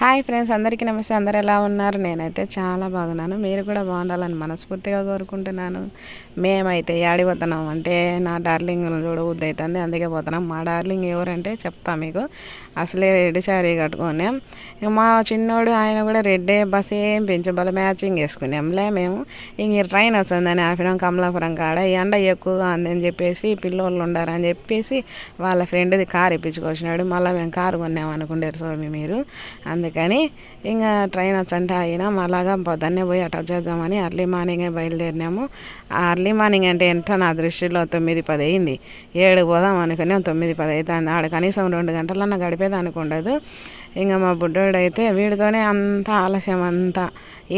Hi friends అందరికీ నమస్తే. అందరు ఎలా ఉన్నారు? నేనైతే చాలా బాగున్నాను. మీరు కూడా బాగుండాలని మనస్ఫూర్తిగా కోరుకుంటున్నాను. మేమైతే ఏడిపోతున్నాం. అంటే నా డార్లింగ్ చూడ అవుతుంది అందుకే పోతున్నాం. మా డార్లింగ్ ఎవరంటే చెప్తా మీకు. అసలే రెడ్ శారీ కట్టుకున్నాం. ఇక మా చిన్నోడు ఆయన కూడా రెడ్డే బస్ ఏం పెంచబల మ్యాచింగ్ వేసుకున్నాంలే మేము. ఇంక ట్రైన్ వస్తుందని ఆపినాం కమలాపురం కాడ. ఎండ ఎక్కువగా ఉందని చెప్పేసి పిల్లోళ్ళు ఉండారని చెప్పేసి వాళ్ళ ఫ్రెండ్ది కారు ఇప్పించుకొచ్చినాడు. మళ్ళీ మేము కారు కొన్నాం అనుకుంటారు స్వామి మీరు. అందుకని ఇంకా ట్రైన్ వచ్చంటే అయినా అలాగా పొద్దున్నే పోయి అటు చేద్దామని అర్లీ మార్నింగే బయలుదేరినాము. ఆ అర్లీ మార్నింగ్ అంటే ఎంత నా దృష్టిలో తొమ్మిది పది అయింది. ఏడు పోదాం అనుకుని తొమ్మిది పది అవుతుంది ఆడ కనీసం రెండు గంటలన్నా గడిపేది అనుకుండదు ఇంకా మా బుడ్డోడు అయితే వీడితోనే అంత ఆలస్యం అంతా.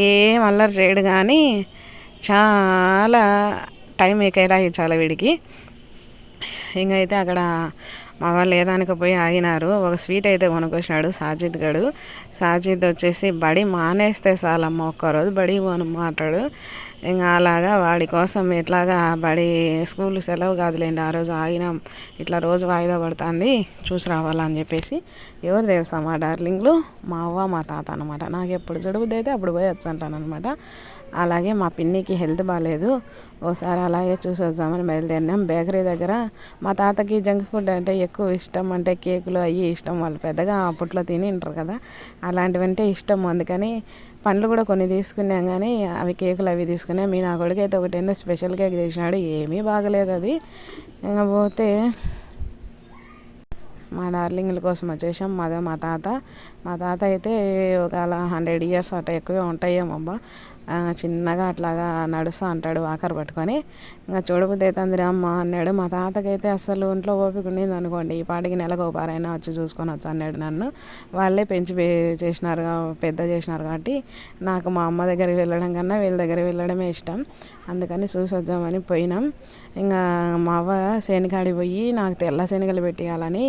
ఏం అల్లరి చేయడు కానీ చాలా టైం కేటాయించాలి వీడికి. ఇంకైతే అయితే అక్కడ మా వాళ్ళు ఏదానికి పోయి ఆగినారు. ఒక స్వీట్ అయితే కొనుక్కొచ్చినాడు సాజిద్ గడు. సాజిద్ వచ్చేసి బడి మానేస్తే చాలమ్మ ఒక్కరోజు బడి పోను మాట్లాడు ఇంకా అలాగా వాడి కోసం ఎట్లాగా బడి స్కూల్ సెలవు కాదులేండి ఆ రోజు ఆగినాం. ఇట్లా రోజు వాయిదా పడుతుంది చూసి రావాలని చెప్పేసి. ఎవరు తెలుసా మా డార్లింగ్లు? మా అవ్వ మా తాత అనమాట నాకు ఎప్పుడు జడుబుద్ది అయితే అప్పుడు పోయి వచ్చంటాను అనమాట అలాగే మా పిన్నికి హెల్త్ బాగాలేదు ఓసారి అలాగే చూసి వద్దామని బయలుదేరినాం. బేకరీ దగ్గర మా తాతకి జంక్ ఫుడ్ అంటే ఎక్కువ ఇష్టం అంటే కేకులు అవి ఇష్టం. వాళ్ళు పెద్దగా అప్పట్లో తిని ఉంటారు కదా. అలాంటివంటే ఇష్టం. అందుకని పండ్లు కూడా కొన్ని తీసుకున్నాం కానీ అవి కేకులు అవి తీసుకున్నాం. మీ నా కొడుకు అయితే ఒకటి ఏందో స్పెషల్ కేక్ చేసినాడు. ఏమీ బాగలేదు అది. ఇంకా పోతే మా డార్లింగ్ల కోసం వచ్చేసాం. మాదే మా తాత. మా తాత అయితే ఒక హండ్రెడ్ ఇయర్స్ అట్లా ఎక్కువే ఉంటాయేమో అబ్బా. చిన్నగా అట్లాగా నడుస్తూ అంటాడు వాకర్ పట్టుకొని. ఇంకా చూడబుద్ది అవుతుంది అమ్మ అన్నాడు. మా తాతకైతే అసలు ఒంట్లో ఓపిక ఉండేది అనుకోండి. ఈ పాటికి నెలకు ఒక పారైనా వచ్చి చూసుకొని వచ్చి అన్నాడు నన్ను. వాళ్ళే పెంచి చేసినారు పెద్ద చేసినారు కాబట్టి నాకు మా అమ్మ దగ్గరికి వెళ్ళడం కన్నా వీళ్ళ దగ్గర వెళ్ళడమే ఇష్టం. అందుకని చూసి వద్దామని పోయినాం. ఇంకా మా అవ్వ శనికాడి పోయి నాకు తెల్ల శనగలు పెట్టేయాలని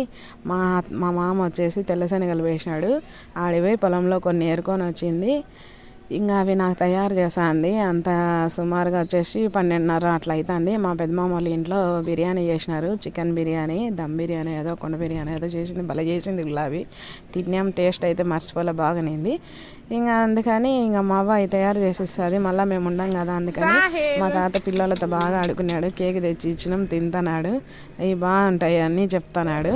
మా మా మామ వచ్చేసి తెల్ల శనగలు వేసినాడు. ఆడిపోయి పొలంలో కొన్ని ఏరుకొని వచ్చింది. ఇంకా అవి నాకు తయారు చేసాంది అంత సుమారుగా వచ్చేసి పన్నెండున్నర అట్లా అవుతుంది మా పెద్దమామ వాళ్ళ ఇంట్లో బిర్యానీ చేసినారు. చికెన్ బిర్యానీ దమ్ బిర్యానీ ఏదో కొండ బిర్యానీ ఏదో చేసింది. భలే చేసింది గులాబీ. తిన్నాం. టేస్ట్ అయితే మర్చిపోలే బాగానేది. ఇంకా అందుకని ఇంకా మా అవ్వ తయారు చేసిస్తుంది. మళ్ళీ మేము ఉండం కదా అందుకని మా తాత పిల్లలతో బాగా ఆడుకున్నాడు. కేక్ తెచ్చి ఇచ్చినాం. తింటున్నాడు అవి బాగుంటాయి అన్నీ చెప్తున్నాడు.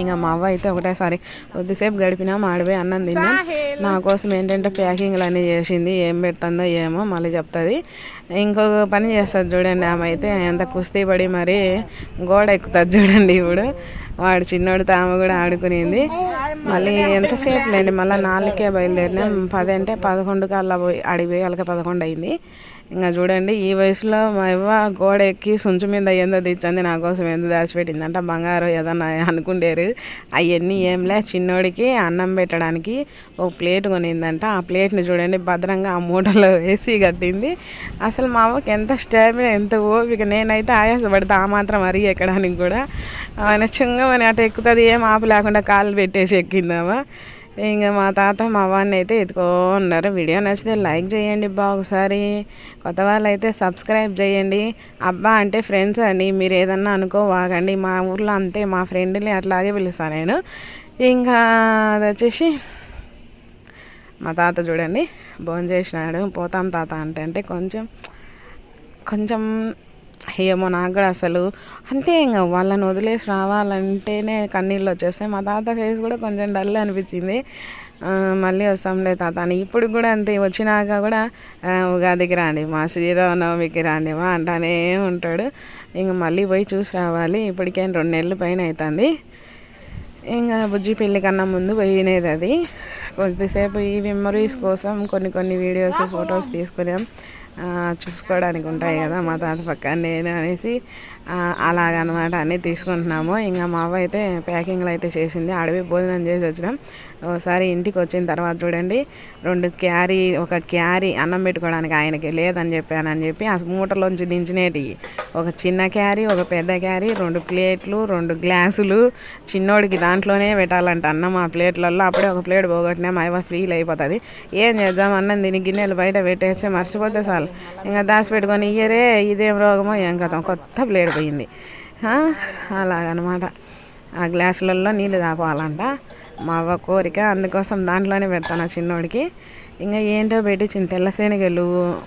ఇంకా మా అవ్వ అయితే ఒకటేసారి కొద్దిసేపు గడిపినాం. ఆడిపోయి అన్నం తిన్నాం. నా కోసం ఏంటంటే ప్యాకింగ్లు అన్నీ చేసింది ఏం పెడుతుందో ఏమో మళ్ళీ చెప్తుంది. ఇంకొక పని చేస్తుంది చూడండి ఆమె అయితే ఎంత కుస్తీ పడి మరి గోడ ఎక్కుతుంది చూడండి ఇప్పుడు. వాడు చిన్నోడు తాము కూడా ఆడుకునింది. మళ్ళీ ఎంతసేపు లేండి మళ్ళీ నాలుగుకే బయలుదేరినాం. పది అంటే పదకొండు కల్లా పోయి అడిగిపోయి వాళ్ళకి పదకొండు అయింది. ఇంకా చూడండి ఈ వయసులో మా ఇవ్వ గోడ ఎక్కి సుంచు మీద ఏందో తెచ్చింది నా కోసం ఎంత దాచిపెట్టిందంట. బంగారం ఏదన్నా అనుకుండేరు. అవన్నీ ఏంలే చిన్నోడికి అన్నం పెట్టడానికి ఒక ప్లేట్ కొనిందంట. ఆ ప్లేట్ని చూడండి భద్రంగా ఆ మూటలో వేసి కట్టింది. అసలు మా అవ్వకి ఎంత స్టామినా ఎంత ఓపిక. నేనైతే ఆయాసపడితే ఆ మాత్రం అరిగి ఎక్కడానికి కూడా. ఆయన చుంగమని అటు ఎక్కుతుంది ఏం ఆపు లేకుండా కాళ్ళు పెట్టేసి ఎక్కిందామా ఇంకా మా తాత మా వాడిని అయితే ఎత్తుకో ఉన్నారు. వీడియో నచ్చితే లైక్ చేయండి బా ఒకసారి. కొత్త వాళ్ళు అయితే సబ్స్క్రైబ్ చేయండి. అబ్బా అంటే ఫ్రెండ్స్ అండి మీరు ఏదన్నా అనుకోవాగండి మా ఊర్లో అంతే మా ఫ్రెండ్ని అట్లాగే పిలుస్తాను నేను. ఇంకా అది వచ్చేసి మా తాత చూడండి. భోజనం చేసినాడు పోతాం తాత అంటే అంటే కొంచెం కొంచెం ఏమో నాకు కూడా అసలు. అంతే ఇంకా వాళ్ళని వదిలేసి రావాలంటేనే కన్నీళ్ళు వచ్చేస్తాయి. మా తాత ఫేస్ కూడా కొంచెం డల్ అనిపించింది. మళ్ళీ వస్తాంలే తాత అని. ఇప్పుడు కూడా అంతే. వచ్చినాక కూడా ఉగాదికి రాండి మా శ్రీరామనవమికి రాండి మా అంటానే ఉంటాడు. ఇంక మళ్ళీ పోయి చూసి రావాలి. ఇప్పటికేం రెండు నెలల పైన అవుతుంది ఇంకా బుజ్జి పెళ్ళి కన్నా ముందు పోయినది అది. కొద్దిసేపు ఈ మెమరీస్ కోసం కొన్ని కొన్ని వీడియోస్ ఫొటోస్ తీసుకున్నాం. చూసుకోవడానికి ఉంటాయి కదా మా తాత పక్క. నేను అనేసి అలాగనమాట అన్నీ తీసుకుంటున్నాము. ఇంకా మా అవ్వ అయితే ప్యాకింగ్లు అయితే చేసింది. అడవి భోజనం చేసి వచ్చినాం. ఒకసారి ఇంటికి వచ్చిన తర్వాత చూడండి రెండు క్యారీ ఒక క్యారీ అన్నం పెట్టుకోవడానికి ఆయనకి లేదని చెప్పానని చెప్పి ఆ మూటలోంచి దించినేటివి ఒక చిన్న క్యారీ ఒక పెద్ద క్యారీ రెండు ప్లేట్లు రెండు గ్లాసులు చిన్నోడికి దాంట్లోనే పెట్టాలంట అన్నం ఆ ప్లేట్లలో అప్పుడే ఒక ప్లేట్ పోగొట్టినా. మా అవ్వ ఫ్రీలు అయిపోతుంది ఏం చేద్దాం? అన్నం దీని గిన్నెలు బయట పెట్టేస్తే మర్చిపోతే చాలు. ఇంకా దాచిపెట్టుకొని ఇయ్యరే ఇదేం రోగమో ఏం కదా కొత్త ప్లేట్ పోయింది. అలాగనమాట. ఆ గ్లాసులలో నీళ్ళు తాపాలంట. మా అవ్వ కోరిక అందుకోసం దాంట్లోనే పెడతాను ఆ చిన్నోడికి. ఇంకా ఏంటో పెట్టించింది తెల్ల శనగలు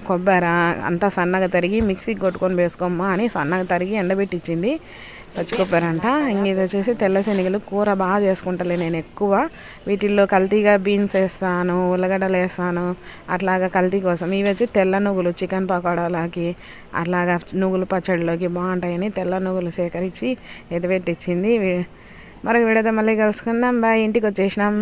కొబ్బరి అంతా సన్నగా తరిగి మిక్సీకి కొట్టుకొని వేసుకోమ్మా అని సన్నగా తరిగి ఎండబెట్టించింది పచ్చి కొబ్బరి అంట. ఇంక ఇది వచ్చేసి తెల్ల శనగలు కూర బాగా చేసుకుంటలే నేను ఎక్కువ. వీటిల్లో కల్తీగా బీన్స్ వేస్తాను ఉల్లగడ్డలు వేస్తాను. అట్లాగా కల్తీ కోసం. ఇవి వచ్చి తెల్ల నువ్వులు చికెన్ పకోడాలకి అట్లాగా నువ్వులు పచ్చడిలోకి బాగుంటాయని తెల్ల నువ్వులు సేకరించి ఎదబెట్టించింది మరొక వీడియోతో మళ్ళీ కలుసుకుందాం. బాయ్. ఇంటికి వచ్చేసినాం.